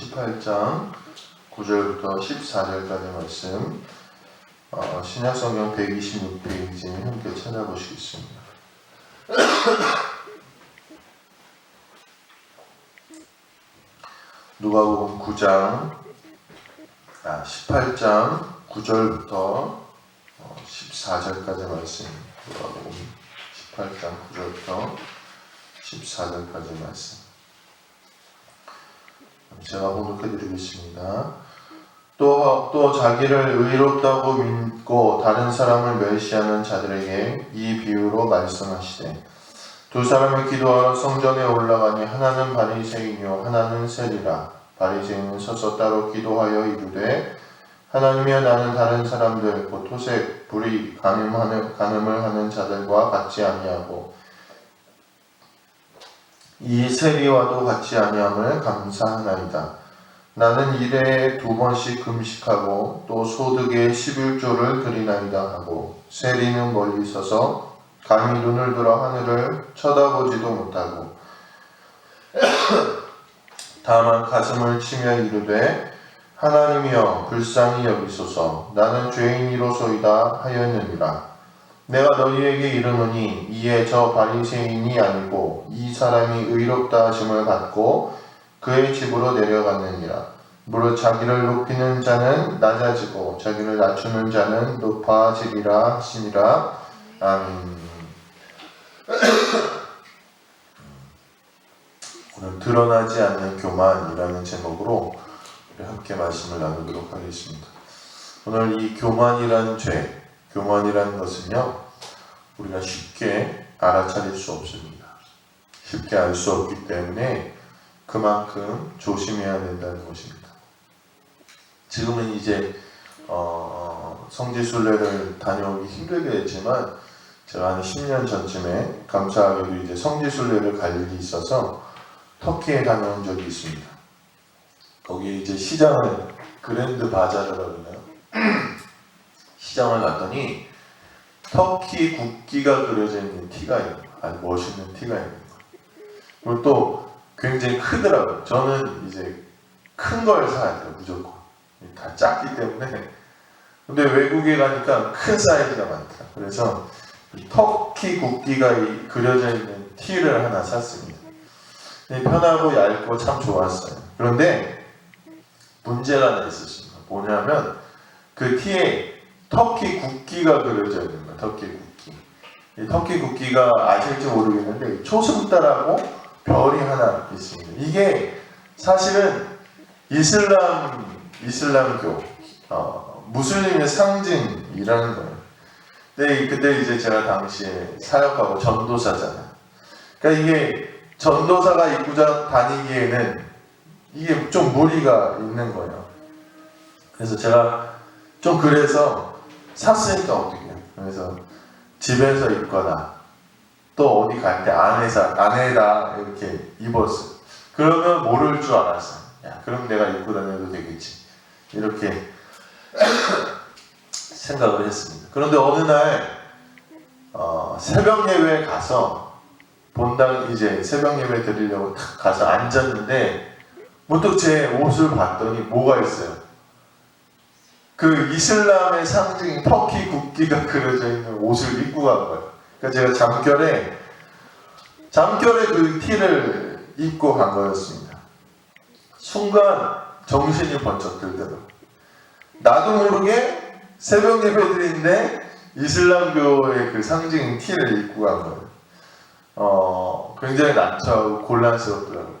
18장 9절부터 14절까지 말씀. 어, 신약성경 126페이지 함께 찾아보시겠습니다. 누가복음 9장 아 18장 9절부터 어, 14절까지 말씀. 누가복음 18장 9절부터 14절까지 말씀 제가 봉독해 드리겠습니다. 또, 또 자기를 의롭다고 믿고 다른 사람을 멸시하는 자들에게 이 비유로 말씀하시되 두 사람이 기도하러 성전에 올라가니 하나는 바리새인이요 하나는 세리라 바리새인은 서서 따로 기도하여 이르되 하나님이여 나는 다른 사람들 곧 토색 불의 간음하는, 간음을 하는 자들과 같지 아니하고 이 세리와도 같지 아니함을 감사하나이다. 나는 일에 두 번씩 금식하고 또 소득의 11조를 드리나이다 하고 세리는 멀리 서서 감히 눈을 들어 하늘을 쳐다보지도 못하고 다만 가슴을 치며 이르되 하나님이여 불쌍히 여기소서 나는 죄인이로소이다 하였느니라 내가 너희에게 이르노니 이에 저 바리새인이 아니고 이 사람이 의롭다 하심을 받고 그의 집으로 내려갔느니라. 무릇 자기를 높이는 자는 낮아지고 자기를 낮추는 자는 높아지리라 하시니라. 아멘. 오늘 드러나지 않는 교만이라는 제목으로 함께 말씀을 나누도록 하겠습니다. 오늘 이 교만이라는 죄, 교만이라는 것은요, 우리가 쉽게 알아차릴 수 없습니다. 쉽게 알 수 없기 때문에 그만큼 조심해야 된다는 것입니다. 지금은 이제 어, 성지순례를 다녀오기 힘들게 했지만 제가 한 10년 전쯤에 감사하게도 이제 성지순례를 갈 일이 있어서 터키에 다녀온 적이 있습니다. 거기 이제 시장을 그랜드 바자르라고 그러나요? 시장을 갔더니 터키 국기가 그려져 있는 티가 있는 거, 아주 멋있는 티가 있는 거. 그리고 또 굉장히 크더라고요. 저는 이제 큰 걸 사야 돼요, 무조건. 다 작기 때문에. 근데 외국에 가니까 큰 사이즈가 많더라. 그래서 이 터키 국기가 이 그려져 있는 티를 하나 샀습니다. 편하고 얇고 참 좋았어요. 그런데 문제가 하나 있었습니다. 뭐냐면 그 티에 터키 국기가 그려져 있는 거예요. 터키 국기. 이 터키 국기가 아실지 모르겠는데 초승달하고 별이 하나 있습니다. 이게 사실은 이슬람 이슬람교 어, 무슬림의 상징이라는 거예요. 근데 그때 이제 제가 당시에 사역하고 전도사잖아요. 그러니까 이게 전도사가 입고 다니기에는 이게 좀 무리가 있는 거예요. 그래서 제가 좀 그래서 샀으니까 어떻게 해요. 그래서 집에서 입거나 또 어디 갈 때 안에서 안에다 이렇게 입었어. 그러면 모를 줄 알았어. 야, 그럼 내가 입고 다녀도 되겠지. 이렇게 생각을 했습니다. 그런데 어느 날 어, 새벽 예배에 가서 본당 이제 새벽 예배 드리려고 탁 가서 앉았는데 문득 제 옷을 봤더니 뭐가 있어요. 그 이슬람의 상징 터키 국기가 그려져 있는 옷을 입고 간 거예요. 그러니까 제가 잠결에 잠결에 그 티를 입고 간 거였습니다. 순간 정신이 번쩍 들더라고요. 나도 모르게 새벽 예배 드리는데 이슬람교의 그 상징 티를 입고 간 거예요. 어, 굉장히 난처하고 곤란스럽더라고요.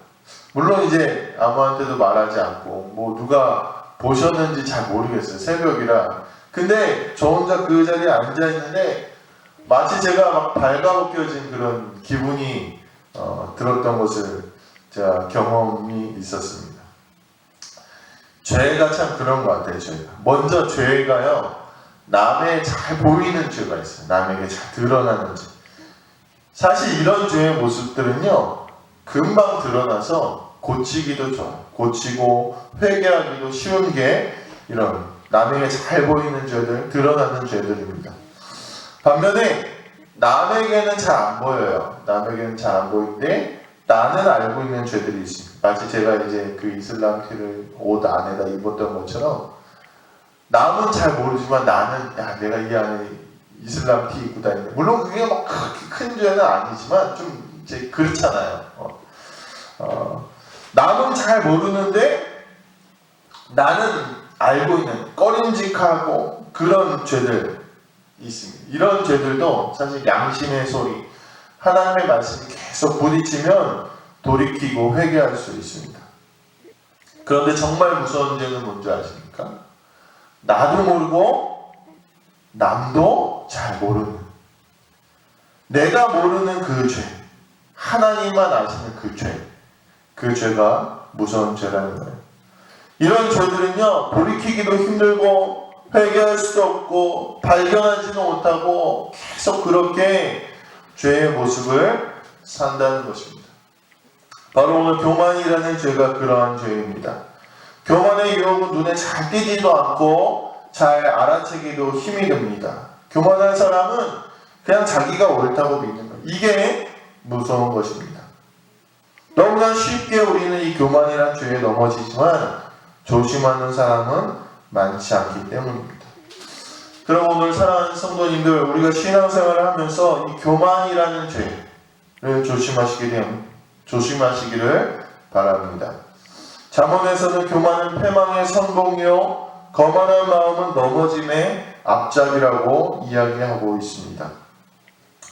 물론 이제 아무한테도 말하지 않고 뭐 누가 보셨는지 잘 모르겠어요. 새벽이라. 근데 저 혼자 그 자리에 앉아 있는데 마치 제가 막 발가벗겨진 그런 기분이 어, 들었던 것을 제가 경험이 있었습니다. 죄가 참 그런 것 같아요. 죄가 먼저 죄가요 남의 잘 보이는 죄가 있어요. 남에게 잘 드러나는 죄. 사실 이런 죄의 모습들은요 금방 드러나서 고치기도 좋아요. 고치고 회개하기도 쉬운 게 이런 남에게 잘 보이는 죄들, 드러나는 죄들입니다. 반면에 남에게는 잘 안 보여요. 남에게는 잘 안 보이는데 나는 알고 있는 죄들이 있습니다. 마치 제가 이제 그 이슬람 티를 옷 안에다 입었던 것처럼 남은 잘 모르지만 나는 야 내가 이 안에 이슬람 티 입고 다니네. 물론 그게 막 그렇게 큰 죄는 아니지만 좀 이제 그렇잖아요. 어. 어, 남은 잘 모르는데 나는 알고 있는 꺼림직하고 그런 죄들 있습니다. 이런 죄들도 사실 양심의 소리, 하나님의 말씀이 계속 부딪히면 돌이키고 회개할 수 있습니다. 그런데 정말 무서운 죄는 뭔지 아십니까? 나도 모르고 남도 잘 모르는 내가 모르는 그 죄, 하나님만 아시는 그 죄, 그 죄가 무서운 죄라는 거예요. 이런 죄들은요, 돌이키기도 힘들고, 회개할 수도 없고, 발견하지도 못하고, 계속 그렇게 죄의 모습을 산다는 것입니다. 바로 오늘 교만이라는 죄가 그러한 죄입니다. 교만의 유혹은 눈에 잘 띄지도 않고, 잘 알아채기도 힘이 듭니다. 교만한 사람은 그냥 자기가 옳다고 믿는 거예요. 이게 무서운 것입니다. 너무나 쉽게 우리는 이 교만이라는 죄에 넘어지지만, 조심하는 사람은 많지 않기 때문입니다. 그럼 오늘 사랑하는 성도님들, 우리가 신앙생활을 하면서 이 교만이라는 죄를 조심하시게 되면 조심하시기를 바랍니다. 잠언에서는 교만은 패망의 선봉이요 거만한 마음은 넘어짐의 앞잡이라고 이야기하고 있습니다.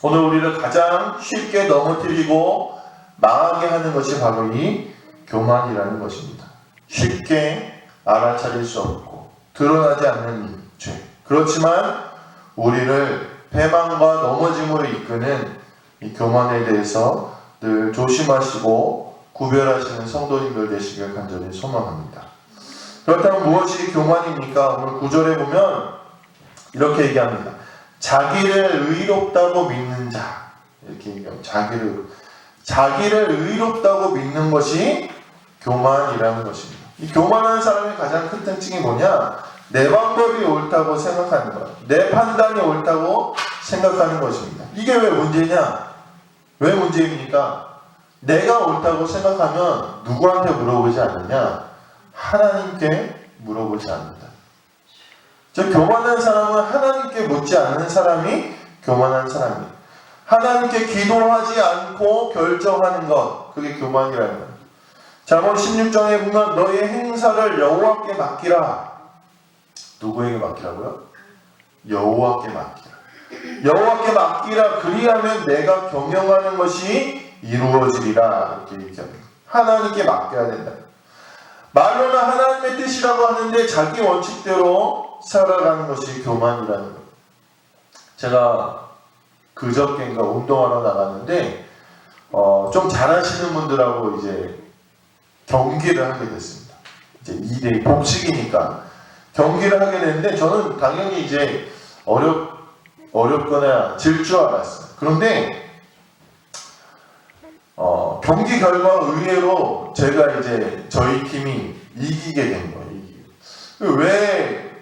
오늘 우리를 가장 쉽게 넘어뜨리고 망하게 하는 것이 바로 이 교만이라는 것입니다. 쉽게 알아차릴 수 없고 드러나지 않는 이 죄. 그렇지만 우리를 패망과 넘어짐으로 이끄는 이 교만에 대해서 늘 조심하시고 구별하시는 성도님들 되시길 간절히 소망합니다. 그렇다면 무엇이 교만입니까? 오늘 구절에 보면 이렇게 얘기합니다. 자기를 의롭다고 믿는 자 이렇게 얘기합니다. 자기를 자기를 의롭다고 믿는 것이 교만이라는 것입니다. 이 교만한 사람의 가장 큰 특징이 뭐냐? 내 방법이 옳다고 생각하는 것, 내 판단이 옳다고 생각하는 것입니다. 이게 왜 문제냐? 왜 문제입니까? 내가 옳다고 생각하면 누구한테 물어보지 않느냐? 하나님께 물어보지 않는다. 즉 교만한 사람은 하나님께 묻지 않는 사람이 교만한 사람이에요. 하나님께 기도하지 않고 결정하는 것, 그게 교만이라는 거예요. 잠언 16장에 보면 너의 행사를 여호와께 맡기라. 누구에게 맡기라고요? 여호와께 맡기라. 여호와께 맡기라. 그리하면 내가 경영하는 것이 이루어지리라. 이렇게 얘기합니다. 하나님께 맡겨야 된다. 말로는 하나님의 뜻이라고 하는데 자기 원칙대로 살아가는 것이 교만이라는 거예요. 제가 그저께인가 운동하러 나갔는데 어, 좀 잘하시는 분들하고 이제 경기를 하게 됐습니다. 이제 2대 복식이니까 경기를 하게 됐는데 저는 당연히 이제 어렵 어렵거나 질 줄 알았어요. 그런데 어, 경기 결과 의외로 제가 이제 저희 팀이 이기게 된 거예요. 왜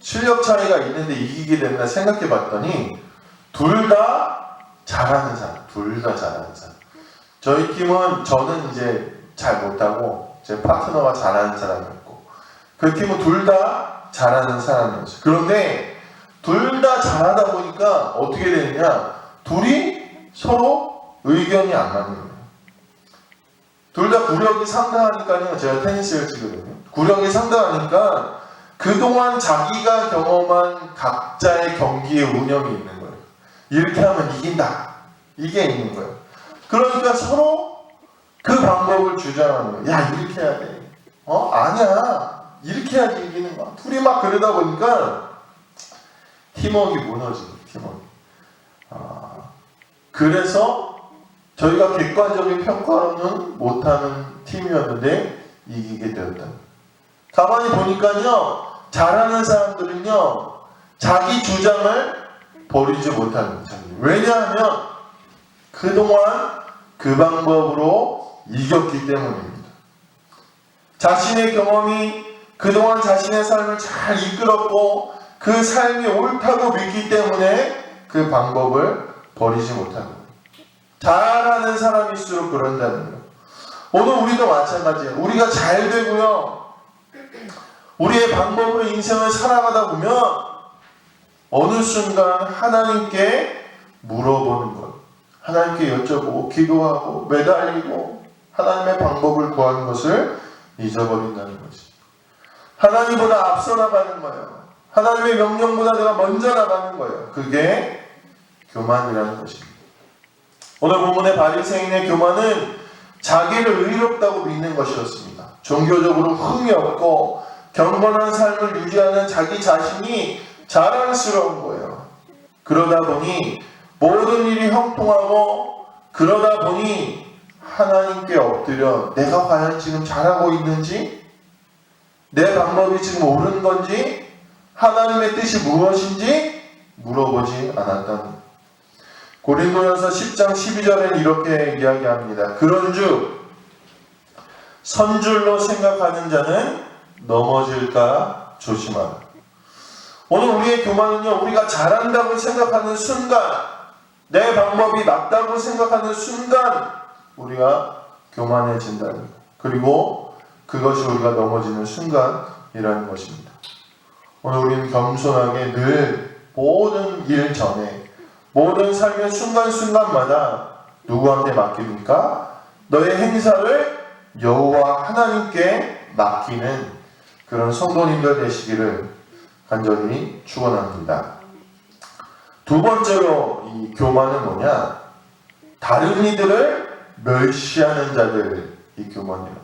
실력 차이가 있는데 이기게 됐나 생각해 봤더니 둘 다 잘하는 사람, 둘 다 잘하는 사람. 저희 팀은 저는 이제 잘 못하고 제 파트너가 잘하는 사람이었고 그 팀은 둘 다 잘하는 사람이었어요. 그런데 둘 다 잘하다 보니까 어떻게 되느냐? 둘이 서로 의견이 안 맞는 거예요. 둘 다 구력이 상당하니까요. 제가 테니스를 치거든요. 구력이 상당하니까 그동안 자기가 경험한 각자의 경기의 운영이 있는 거예요. 이렇게 하면 이긴다. 이게 있는 거예요. 그러니까 서로 그 방법을 주장하는 거예요. 야, 이렇게 해야 돼. 어? 아니야. 이렇게 해야지 이기는 거야. 둘이 막 그러다 보니까 팀워크가 무너지는 팀워크. 아, 그래서 저희가 객관적인 평가로는 못하는 팀이었는데 이기게 되었다. 가만히 보니까요, 잘하는 사람들은요, 자기 주장을 버리지 못하는 거죠. 왜냐하면 그동안 그 방법으로 이겼기 때문입니다. 자신의 경험이 그동안 자신의 삶을 잘 이끌었고 그 삶이 옳다고 믿기 때문에 그 방법을 버리지 못하는 거예요. 잘하는 사람일수록 그런다는 거예요. 오늘 우리도 마찬가지예요. 우리가 잘 되고요. 우리의 방법으로 인생을 살아가다 보면 어느 순간 하나님께 물어보는 것, 하나님께 여쭤보고 기도하고 매달리고 하나님의 방법을 구하는 것을 잊어버린다는 것이. 하나님보다 앞서 나가는 거예요. 하나님의 명령보다 내가 먼저 나가는 거예요. 그게 교만이라는 것입니다. 오늘 본문의 바리새인의 교만은 자기를 의롭다고 믿는 것이었습니다. 종교적으로 흥이 없고 경건한 삶을 유지하는 자기 자신이 자랑스러운 거예요. 그러다 보니 모든 일이 형통하고 그러다 보니 하나님께 엎드려 내가 과연 지금 잘하고 있는지 내 방법이 지금 옳은 건지 하나님의 뜻이 무엇인지 물어보지 않았다는 고린도전서 10장 12절엔 이렇게 이야기합니다. 그런즉 선줄로 생각하는 자는 넘어질까 조심하라. 오늘 우리의 교만은요, 우리가 잘한다고 생각하는 순간, 내 방법이 맞다고 생각하는 순간, 우리가 교만해진다는 것. 그리고 그것이 우리가 넘어지는 순간이라는 것입니다. 오늘 우리는 겸손하게 늘 모든 일 전에, 모든 삶의 순간순간마다 누구한테 맡깁니까? 너의 행사를 여호와 하나님께 맡기는 그런 성도님들 되시기를 간절히 축원합니다. 두 번째로 이 교만은 뭐냐? 다른 이들을 멸시하는 자들 이 교만이에요.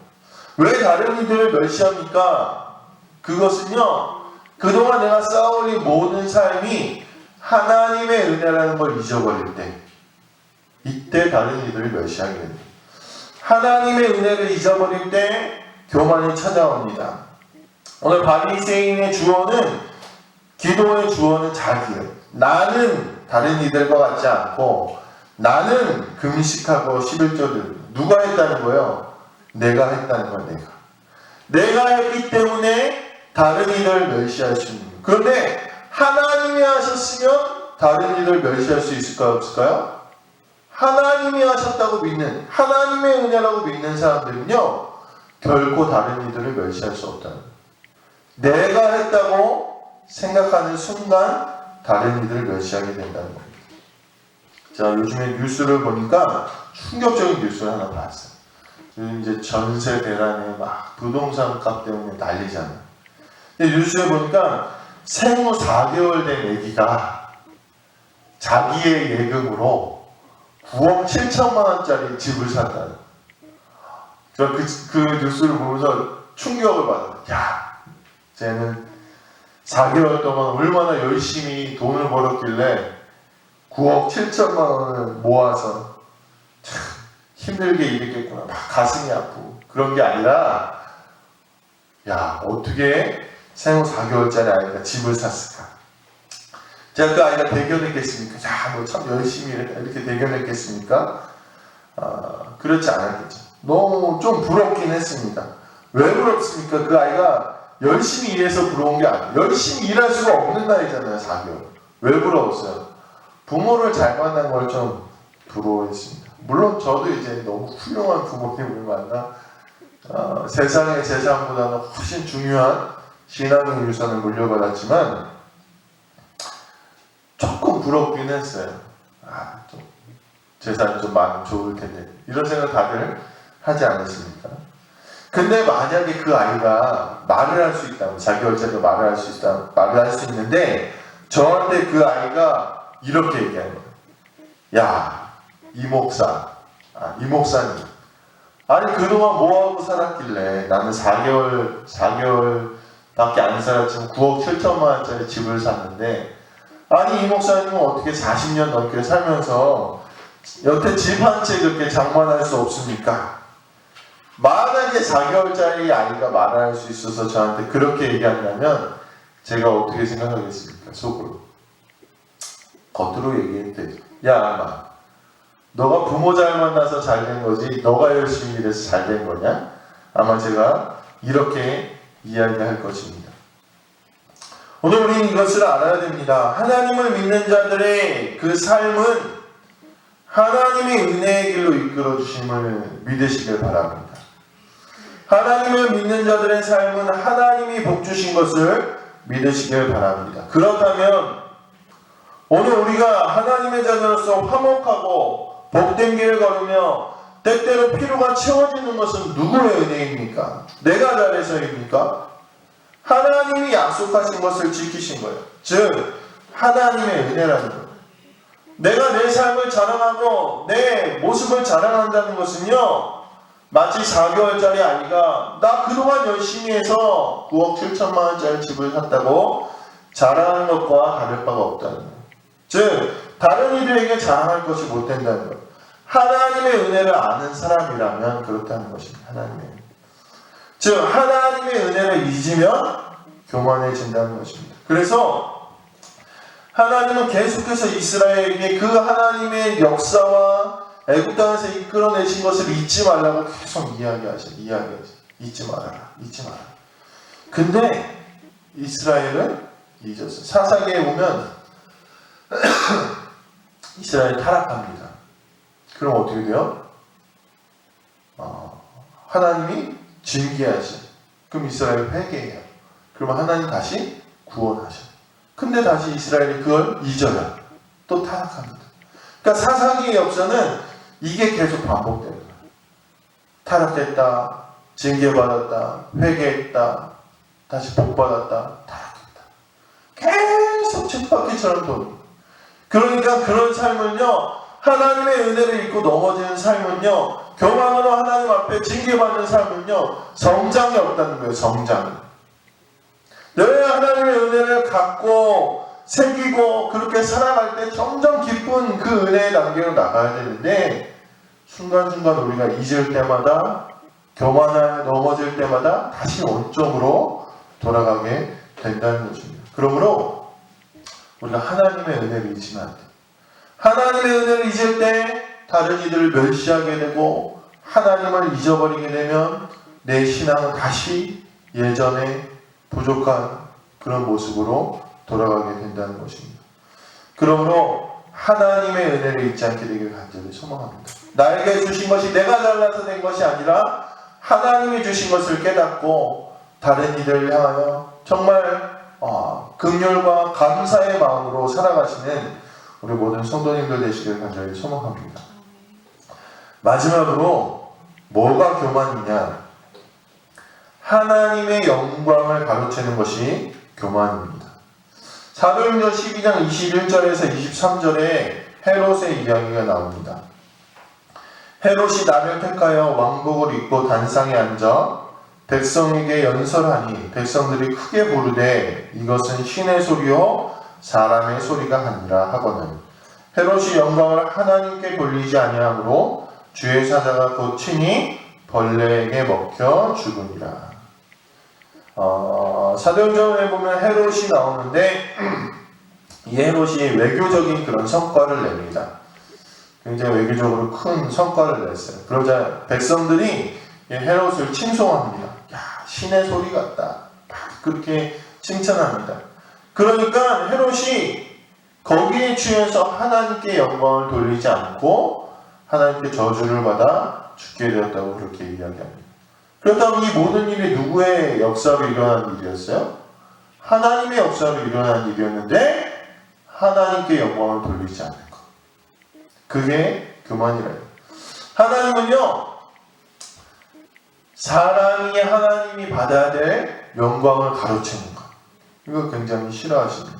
왜 다른 이들을 멸시합니까? 그것은요. 그동안 내가 쌓아올린 모든 삶이 하나님의 은혜라는 걸 잊어버릴 때 이때 다른 이들을 멸시하게 됩니다. 하나님의 은혜를 잊어버릴 때 교만이 찾아옵니다. 오늘 바리새인의 주어는 기도의 주어는 자기예요. 나는 다른 이들과 같지 않고 나는 금식하고 11조를 누가 했다는 거예요? 내가 했다는 거야 내가. 내가 했기 때문에 다른 이들을 멸시할 수 있는 거예요. 그런데 하나님이 하셨으면 다른 이들을 멸시할 수 있을까요? 없을까요? 하나님이 하셨다고 믿는 하나님의 은혜라고 믿는 사람들은요 결코 다른 이들을 멸시할 수 없다는 거예요. 내가 했다고 생각하는 순간 다른 이들을 멸시하게 된다는 겁니다. 자 요즘에 뉴스를 보니까 충격적인 뉴스를 하나 봤어요. 이제 전세 대란에 막 부동산 값 때문에 난리잖아요. 근데 뉴스에 보니까 생후 4개월 된 아기가 자기의 예금으로 9억 7천만 원짜리 집을 샀다는. 저 그, 그 뉴스를 보면서 충격을 받아요. 야, 쟤는 4개월 동안 얼마나 열심히 돈을 벌었길래 9억 7천만 원을 모아서 참 힘들게 일했겠구나. 막 가슴이 아프고 그런 게 아니라 야 어떻게 생후 4개월짜리 아이가 집을 샀을까? 제가 그 아이가 대견했겠습니까? 야, 너 참 열심히. 이렇게 대견했겠습니까? 아, 그렇지 않았겠죠. 너무 좀 부럽긴 했습니다. 왜 부럽습니까? 그 아이가 열심히 일해서 부러운 게 아니에요. 열심히 일할 수가 없는 나이잖아요, 4개월. 왜 부러웠어요? 부모를 잘 만난 걸 좀 부러워했습니다. 물론 저도 이제 너무 훌륭한 부모님을 만나 어, 세상의 재산보다는 훨씬 중요한 신앙의 유산을 물려받았지만 조금 부럽긴 했어요. 아, 좀 재산이 좀 많으면 좋을 텐데 이런 생각 다들 하지 않으십니까? 근데 만약에 그 아이가 말을 할 수 있다면 자기 얼차려 말을 할 수 있다 말을 할 수 있는데 저한테 그 아이가 이렇게 얘기하는 거예요. 야, 이 목사, 아, 이 목사님. 아니 그동안 뭐하고 살았길래 나는 4개월 4개월밖에 안 살았지만 9억 7천만 원짜리 집을 샀는데 아니 이 목사님은 어떻게 40년 넘게 살면서 여태 집 한 채 그렇게 장만할 수 없습니까? 만약에 4개월짜리 아이가 말할 수 있어서 저한테 그렇게 얘기한다면 제가 어떻게 생각하겠습니까? 속으로 겉으로 얘기했대 야 아마 너가 부모 잘 만나서 잘 된 거지 너가 열심히 일해서 잘 된 거냐? 아마 제가 이렇게 이야기할 것입니다. 오늘 우리는 이것을 알아야 됩니다. 하나님을 믿는 자들의 그 삶은 하나님의 은혜의 길로 이끌어 주심을 믿으시길 바랍니다. 하나님을 믿는 자들의 삶은 하나님이 복 주신 것을 믿으시길 바랍니다. 그렇다면 오늘 우리가 하나님의 자녀로서 화목하고 복된 길을 걸으며 때때로 피로가 채워지는 것은 누구의 은혜입니까? 내가 잘해서입니까? 하나님이 약속하신 것을 지키신 거예요. 즉 하나님의 은혜라는 거예요. 내가 내 삶을 자랑하고 내 모습을 자랑한다는 것은요. 마치 4개월짜리 아이가 나 그동안 열심히 해서 9억 7천만 원짜리 집을 샀다고 자랑하는 것과 다를 바가 없다는 거예요. 즉 다른 이들에게 자랑할 것이 못 된다는 거예요. 하나님의 은혜를 아는 사람이라면 그렇다는 것입니다. 하나님의. 즉 하나님의 은혜를 잊으면 교만해진다는 것입니다. 그래서 하나님은 계속해서 이스라엘에게 그 하나님의 역사와 애굽 땅에서 이끌어내신 것을 잊지 말라고 계속 이야기하셔. 이야기하셔. 잊지 말아라. 잊지 마라. 근데 이스라엘은 잊었어요. 사사기에 보면 이스라엘이 타락합니다. 그럼 어떻게 돼요? 어, 하나님이 징계하셔. 그럼 이스라엘 회개해요. 그러면 하나님 다시 구원하셔. 근데 다시 이스라엘이 그걸 잊어요. 또 타락합니다. 그러니까 사사기의 역사는 이게 계속 반복되는 거예요. 타락했다, 징계받았다, 회개했다, 다시 복받았다, 타락했다. 계속 쳇바퀴처럼 도는 그러니까 그런 삶은요, 하나님의 은혜를 잊고 넘어지는 삶은요, 교만으로 하나님 앞에 징계받는 삶은요, 성장이 없다는 거예요, 성장. 늘 하나님의 은혜를 갖고 새기고 그렇게 살아갈 때 점점 기쁜 그 은혜의 단계로 나가야 되는데 순간순간 우리가 잊을 때마다 교만을 넘어질 때마다 다시 원점으로 돌아가게 된다는 것입니다. 그러므로 우리가 하나님의 은혜를 잊으면 안 돼. 하나님의 은혜를 잊을 때 다른 이들을 멸시하게 되고 하나님을 잊어버리게 되면 내 신앙은 다시 예전에 부족한 그런 모습으로 돌아가게 된다는 것입니다. 그러므로 하나님의 은혜를 잊지 않게 되길 간절히 소망합니다. 나에게 주신 것이 내가 잘나서 된 것이 아니라 하나님이 주신 것을 깨닫고 다른 이들을 향하여 정말 어, 긍휼과 감사의 마음으로 살아가시는 우리 모든 성도님들 되시길 간절히 소망합니다. 마지막으로 뭐가 교만이냐? 하나님의 영광을 가로채는 것이 교만입니다. 사도행전 12장 21절에서 23절에 헤롯의 이야기가 나옵니다. 헤롯이 나를 택하여 왕복을 입고 단상에 앉아 백성에게 연설하니 백성들이 크게 부르되 이것은 신의 소리요 사람의 소리가 아니라 하거늘 헤롯이 영광을 하나님께 돌리지 아니하므로 주의 사자가 곧 친히 벌레에게 먹혀 죽으니라. 어, 사도행전에 보면 헤롯이 나오는데 이 헤롯이 외교적인 그런 성과를 냅니다. 굉장히 외교적으로 큰 성과를 냈어요. 그러자 백성들이 이 헤롯을 칭송합니다. 야 신의 소리 같다. 막 그렇게 칭찬합니다. 그러니까 헤롯이 거기에 취해서 하나님께 영광을 돌리지 않고 하나님께 저주를 받아 죽게 되었다고 그렇게 이야기합니다. 그렇다면 이 모든 일이 누구의 역사로 일어난 일이었어요? 하나님의 역사로 일어난 일이었는데 하나님께 영광을 돌리지 것. 그게 교만이라요. 하나님은요, 사람이 하나님이 받아야 될 영광을 가로채는 것. 이거 굉장히 싫어하십니다.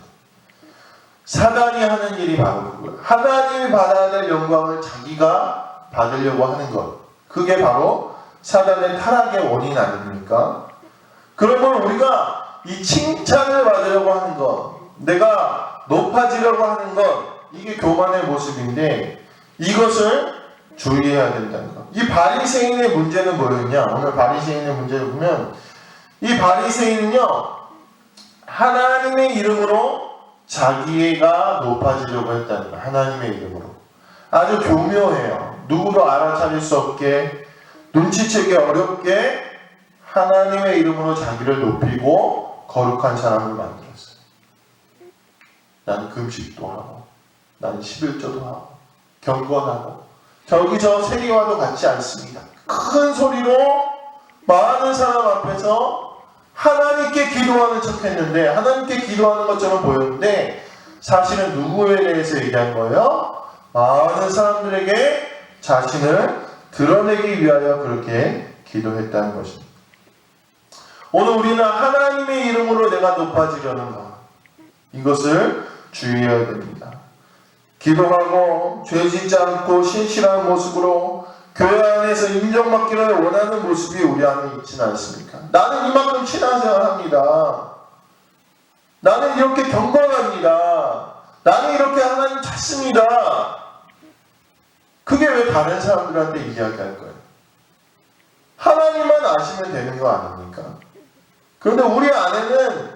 사단이 하는 일이 바로 그거예요. 하나님이 받아야 될 영광을 자기가 받으려고 하는 것. 그게 바로 사단의 타락의 원인 아닙니까? 그러면 우리가 이 칭찬을 받으려고 하는 것, 내가 높아지려고 하는 것, 이게 교만의 모습인데 이것을 주의해야 된다는 것. 이 바리새인의 문제는 뭐였냐? 오늘 바리새인의 문제를 보면 이 바리새인은요 하나님의 이름으로 자기가 높아지려고 했다는 거예요. 하나님의 이름으로. 아주 교묘해요. 누구도 알아차릴 수 없게 눈치채기 어렵게 하나님의 이름으로 자기를 높이고 거룩한 사람을 만들었어요. 나는 금식도 하고, 나는 11조도 하고, 경건하고, 저기저 세리와도 같지 않습니다. 큰 소리로 많은 사람 앞에서 하나님께 기도하는 척 했는데 하나님께 기도하는 것처럼 보였는데 사실은 누구에 대해서 얘기한 거예요? 많은 사람들에게 자신을 드러내기 위하여 그렇게 기도했다는 것입니다. 오늘 우리는 하나님의 이름으로 내가 높아지려는가 이것을 주의해야 됩니다. 기도하고 죄 짓지 않고 신실한 모습으로 교회 안에서 인정받기를 원하는 모습이 우리 안에 있지는 않습니까? 나는 이만큼 신앙생활 합니다. 나는 이렇게 경건합니다. 나는 이렇게 하나님 찾습니다. 그게 왜 다른 사람들한테 이야기할 거예요? 하나님만 아시면 되는 거 아닙니까? 그런데 우리 안에는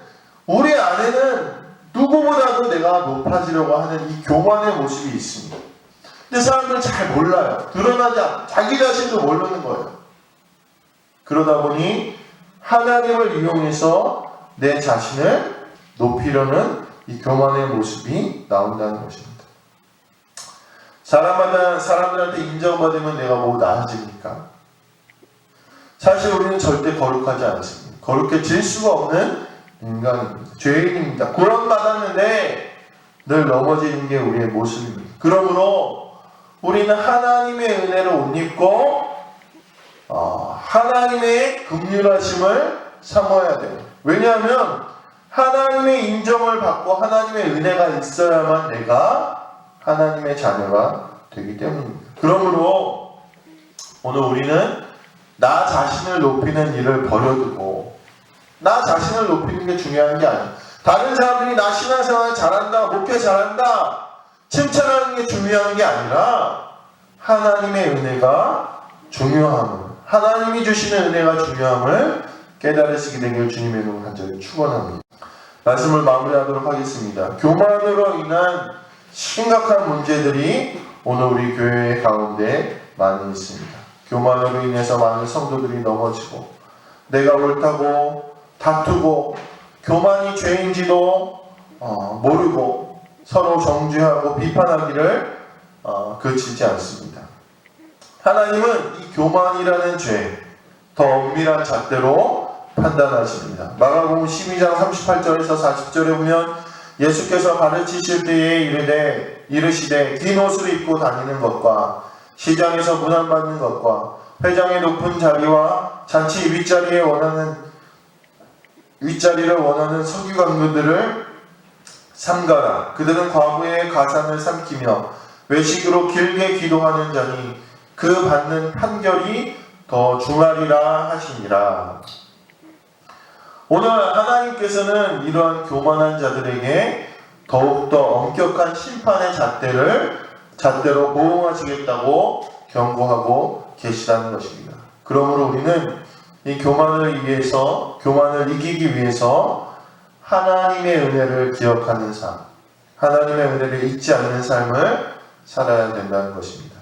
우리 안에는 누구보다도 내가 높아지려고 하는 이 교만의 모습이 있습니다. 근데 사람들은 잘 몰라요. 드러나지 않, 자기 자신도 모르는 거예요. 그러다 보니 하나님을 이용해서 내 자신을 높이려는 이 교만의 모습이 나온다는 것입니다. 사람마다 사람들한테 인정받으면 내가 뭐 나아집니까? 사실 우리는 절대 거룩하지 않습니다. 거룩해질 수가 없는 인간입니다. 죄인입니다. 구원받았는데 늘 넘어지는 게 우리의 모습입니다. 그러므로 우리는 하나님의 은혜를 옷 입고 어, 하나님의 긍휼하심을 삼아야 돼요. 왜냐하면 하나님의 인정을 받고 하나님의 은혜가 있어야만 내가 하나님의 자녀가 되기 때문입니다. 그러므로 오늘 우리는 나 자신을 높이는 일을 버려두고 나 자신을 높이는 게 중요한 게 아니야. 다른 사람들이 나 신앙생활 잘한다, 목회 잘한다, 칭찬하는 게 중요한 게 아니라 하나님의 은혜가 중요함을, 하나님이 주시는 은혜가 중요함을 깨달으시게 되길 주님의 이름으로 간절히 축원합니다. 말씀을 마무리하도록 하겠습니다. 교만으로 인한 심각한 문제들이 오늘 우리 교회 가운데 많이 있습니다. 교만으로 인해서 많은 성도들이 넘어지고 내가 옳다고 다투고 교만이 죄인지도 어, 모르고 서로 정죄하고 비판하기를 어, 그치지 않습니다. 하나님은 이 교만이라는 죄 더 엄밀한 잣대로 판단하십니다. 마가복음 12장 38절에서 40절에 보면 예수께서 가르치실 때에 이르되 이르시되 긴 옷을 입고 다니는 것과 시장에서 문안받는 것과 회장의 높은 자리와 잔치 윗자리에 원하는 윗자리를 원하는 석유관군들을 삼가라. 그들은 과부의 가산을 삼키며 외식으로 길게 기도하는 자니 그 받는 판결이 더 중하리라 하시니라. 오늘 하나님께서는 이러한 교만한 자들에게 더욱더 엄격한 심판의 잣대를 잣대로 보응하시겠다고 경고하고 계시다는 것입니다. 그러므로 우리는 이 교만을 위해서 교만을 이기기 위해서 하나님의 은혜를 기억하는 삶, 하나님의 은혜를 잊지 않는 삶을 살아야 된다는 것입니다.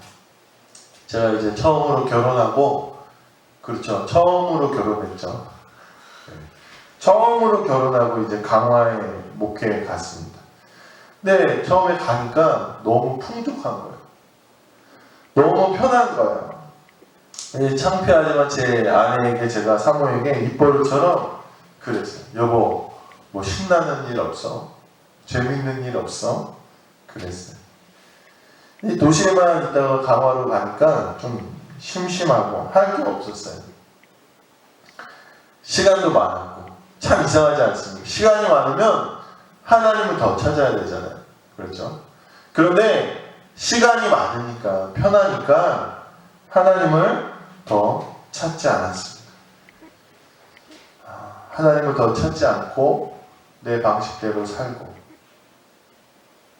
제가 이제 처음으로 결혼하고 그렇죠. 처음으로 결혼했죠. 네. 처음으로 결혼하고 이제 강화에 목회에 갔습니다. 근데 처음에 가니까 너무 풍족한 거예요. 너무 편한 거예요. 이 창피하지만 제 아내에게 제가 사모에게 입버릇처럼 그랬어요. 여보, 뭐 신나는 일 없어? 재밌는 일 없어? 그랬어요. 이 도시에만 있다가 강화로 가니까 좀 심심하고 할 게 없었어요. 시간도 많았고 참 이상하지 않습니까? 시간이 많으면 하나님을 더 찾아야 되잖아요. 그렇죠? 그런데 시간이 많으니까 편하니까 하나님을 더 찾지 않았습니다. 아, 하나님을 더 찾지 않고 내 방식대로 살고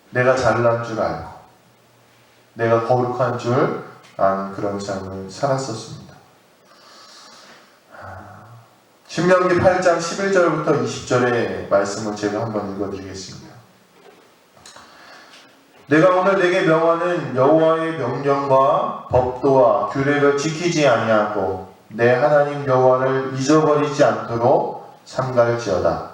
내가 잘난 줄 알고 내가 거룩한 줄 아는 그런 삶을 살았었습니다. 아, 신명기 8장 11절부터 20절의 말씀을 제가 한번 읽어드리겠습니다. 내가 오늘 내게 명하는 여호와의 명령과 법도와 규례를 지키지 아니하고 내 하나님 여호와를 잊어버리지 않도록 삼갈지어다.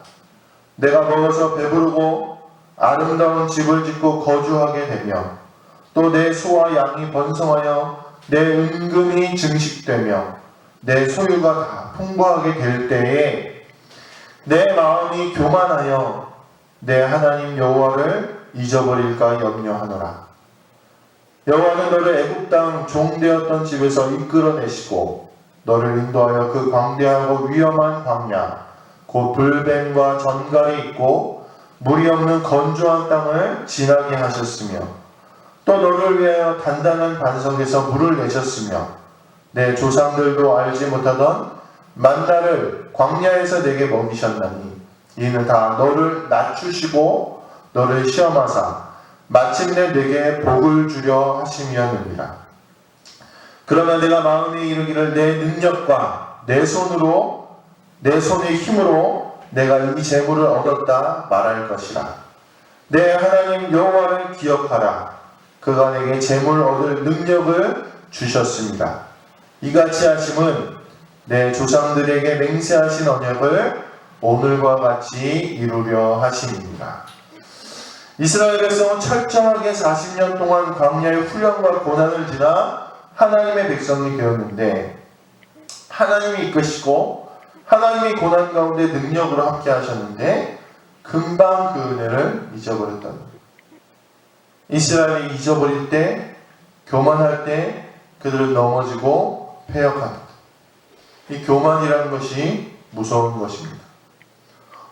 내가 먹어서 배부르고 아름다운 집을 짓고 거주하게 되며 또 내 소와 양이 번성하여 내 은금이 증식되며 내 소유가 다 풍부하게 될 때에 내 마음이 교만하여 내 하나님 여호와를 잊어버릴까 염려하노라. 여호와는 너를 애굽 땅 종되었던 집에서 이끌어내시고 너를 인도하여 그 광대하고 위험한 광야 곧 불뱀과 전갈이 있고 물이 없는 건조한 땅을 지나게 하셨으며 또 너를 위하여 단단한 반석에서 물을 내셨으며 내 조상들도 알지 못하던 만나를 광야에서 내게 먹이셨나니 이는 다 너를 낮추시고 너를 시험하사 마침내 내게 복을 주려 하심이었느니라. 그러나 내가 마음에 이르기를 내 능력과 내 손으로 내 손의 힘으로 내가 이 재물을 얻었다 말할 것이라. 내 하나님 여호와를 기억하라. 그가 내게 재물 얻을 능력을 주셨습니다. 이같이 하심은 내 조상들에게 맹세하신 언약을 오늘과 같이 이루려 하심입니다. 이스라엘 백성은 철저하게 40년 동안 광야의 훈련과 고난을 지나 하나님의 백성이 되었는데 하나님이 이끄시고 하나님이 고난 가운데 능력으로 함께 하셨는데 금방 그 은혜를 잊어버렸다는 거예요. 이스라엘이 잊어버릴 때 교만할 때 그들은 넘어지고 패역합니다. 이 교만이라는 것이 무서운 것입니다.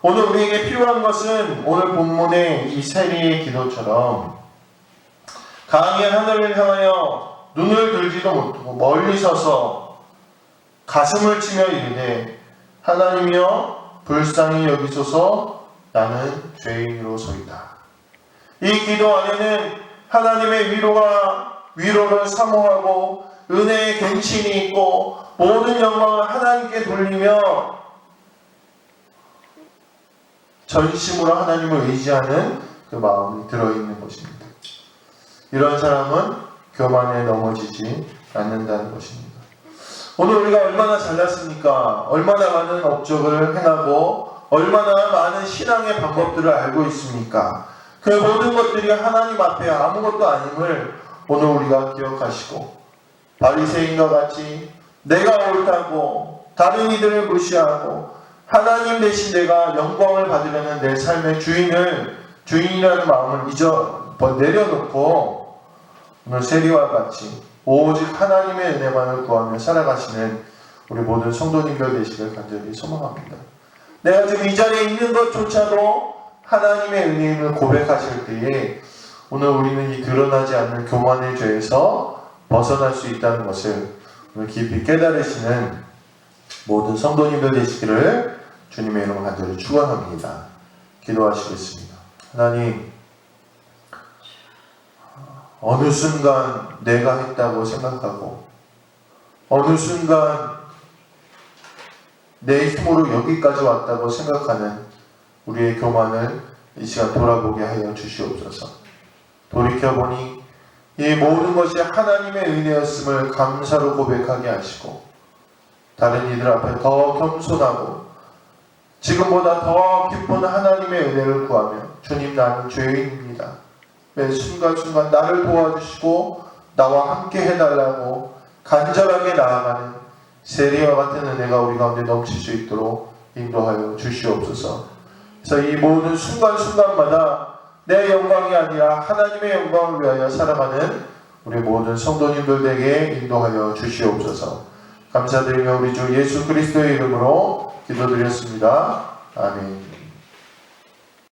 오늘 우리에게 필요한 것은 오늘 본문의 이 세리의 기도처럼 강의 하늘을 향하여 눈을 들지도 못하고 멀리 서서 가슴을 치며 이르되 하나님이여 불쌍히 여기소서 나는 죄인으로 서이다. 이 기도 안에는 하나님의 위로가 위로를 사모하고 은혜의 갱신이 있고 모든 영광을 하나님께 돌리며 전심으로 하나님을 의지하는 그 마음이 들어있는 것입니다. 이런 사람은 교만에 넘어지지 않는다는 것입니다. 오늘 우리가 얼마나 잘났습니까? 얼마나 많은 업적을 행하고 얼마나 많은 신앙의 방법들을 알고 있습니까? 그 모든 것들이 하나님 앞에 아무것도 아님을 오늘 우리가 기억하시고 바리새인과 같이 내가 옳다고 다른 이들을 무시하고 하나님 대신 내가 영광을 받으려는 내 삶의 주인을 주인이라는 마음을 잊어 내려놓고 오늘 세리와 같이 오직 하나님의 은혜만을 구하며 살아가시는 우리 모든 성도님들 되시길 간절히 소망합니다. 내가 지금 이 자리에 있는 것조차도 하나님의 은혜임을 고백하실 때에 오늘 우리는 이 드러나지 않는 교만의 죄에서 벗어날 수 있다는 것을 오늘 깊이 깨달으시는 모든 성도님들 되시기를 주님의 이름으로 간절히 축원합니다. 기도하시겠습니다. 하나님 어느 순간 내가 했다고 생각하고 어느 순간 내 힘으로 여기까지 왔다고 생각하는 우리의 교만을 이 시간 돌아보게 하여 주시옵소서. 돌이켜보니 이 모든 것이 하나님의 은혜였음을 감사로 고백하게 하시고 다른 이들 앞에 더 겸손하고 지금보다 더 깊은 하나님의 은혜를 구하며 주님 나는 죄인입니다. 매 순간순간 나를 도와주시고 나와 함께 해달라고 간절하게 나아가는 세리와 같은 은혜가 우리 가운데 넘칠 수 있도록 인도하여 주시옵소서. 그래서 이 모든 순간순간마다 내 영광이 아니라 하나님의 영광을 위하여 살아가는 우리 모든 성도님들 에게 인도하여 주시옵소서. 감사드리며 우리 주 예수 그리스도의 이름으로 기도드렸습니다. 아멘.